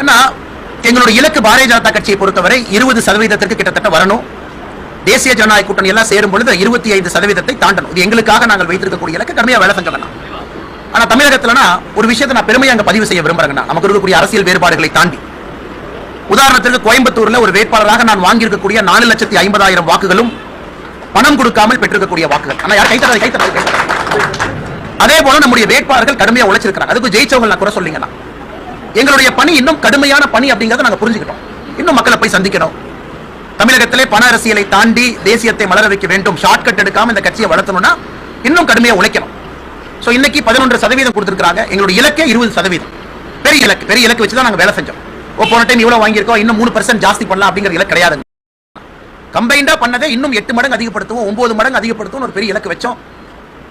அண்ணா எங்களுடைய இலக்கு பாரதிய ஜனதா கட்சியை பொறுத்தவரை இருபது சதவீதத்திற்கு கிட்டத்தட்ட வரணும். தேசிய ஜனநாயக கூட்டணி எல்லாம் சேரும் பொழுது இருபத்தி ஐந்து சதவீதத்தை தாண்டணும். இது எங்களுக்காக நாங்கள் வைத்திருக்கக்கூடிய இலக்கு. கடுமையா வேலை செஞ்சவனா ஆனா தமிழகத்துலனா ஒரு விஷயத்தை நான் பெருமையாக அங்க பதிவு செய்ய விரும்புறேங்கண்ணா. நமக்கு இருக்கக்கூடிய அரசியல் வேறுபாடுகளை தாண்டி. உதாரணத்திற்கு கோயம்புத்தூர்ல ஒரு வேட்பாளராக நான் வாங்கியிருக்கக்கூடிய நாலு லட்சத்தி ஐம்பதாயிரம் வாக்குகளும் பணம் கொடுக்காமல் பெற்றிருக்கக்கூடிய வாக்குகள். ஆனா யார் கைத்தறாது கைத்தறாது அதே போல நம்முடைய வேட்பாளர்கள் கடுமையா உழைச்சிருக்கிறாங்க. அதுக்கு ஜெயிச்சவங்க நான் குறை சொல்லிங்கண்ணா. எங்களுடைய பணி இன்னும் கடுமையான பணி அப்படிங்கறத நாங்க புரிஞ்சுக்கிட்டோம். இன்னும் மக்களை போய் சந்திக்கணும். தமிழகத்திலே பண அரசியலை தாண்டி தேசியத்தை மலர வைக்க வேண்டும் ஷார்ட்கட் எடுக்காம இந்த கட்சியை வளர்த்தணும்னா இன்னும் கடுமையா உழைக்கணும். சோ இன்னைக்கு பதினொன்று சதவீதம் கொடுத்துருக்காங்க எங்களுடைய இலக்கே இருபது சதவீதம். பெரிய இலக்கு பெரிய இலக்கு வச்சு தான் நாங்க வேலை செஞ்சோம். ஓ, போன டைம் இவ்வளவு வாங்கியிருக்கோம் இன்னும் மூணு பர்சன்ட் ஜாஸ்தி பண்ணலாம் அப்படிங்கிற இலக்கு கிடையாது. கம்பைண்டா பண்ணதை இன்னும் எட்டு மடங்கு அதிகப்படுத்துவோம் ஒன்பது மடங்கு அதிகப்படுத்துவோம் ஒரு பெரிய இலக்கு வச்சோம்.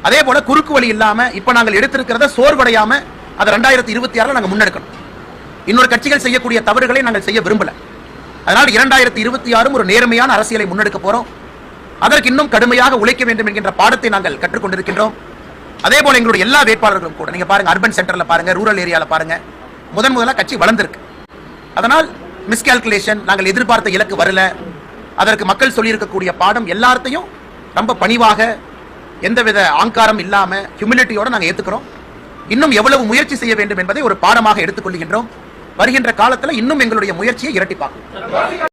அதே போல குறுக்கு வழி இல்லாம இப்ப நாங்கள் எடுத்திருக்கிறத சோர்வடையாம அதை ரெண்டாயிரத்தி இருபத்தி ஆறுல நாங்க முன்னெடுக்கணும். இன்னொரு கட்சிகள் செய்யக்கூடிய தவறுகளை நாங்கள் செய்ய விரும்பல. அதனால் இரண்டாயிரத்தி இருபத்தி ஆறும் ஒரு நேர்மையான அரசியலை முன்னெடுக்க போறோம். அதற்கு இன்னும் கடுமையாக உழைக்க வேண்டும் என்கின்ற பாடத்தை நாங்கள் கற்றுக்கொண்டிருக்கின்றோம். அதே போல எங்களுடைய எல்லா வேட்பாளர்களும் கூட நீங்க பாருங்க அர்பன் சென்டர்ல பாருங்க ரூரல் ஏரியால பாருங்க முதன் முதலா கட்சி வளர்ந்திருக்கு. அதனால் மிஸ்கால்குலேஷன் நாங்கள் எதிர்பார்த்த இலக்கு வரல. அதற்கு மக்கள் சொல்லியிருக்கக்கூடிய பாடம் எல்லாத்தையும் ரொம்ப பணிவாக எந்தவித ஆங்காரம் இல்லாமல் ஹியூமிலிட்டியோட நாங்கள் ஏத்துக்கிறோம். இன்னும் எவ்வளவு முயற்சி செய்ய வேண்டும் என்பதை ஒரு பாடமாக எடுத்துக்கொள்கின்றோம். வருகின்ற காலத்துல இன்னும் எங்களுடைய முயற்சியை இரட்டிப்பாக்கும்.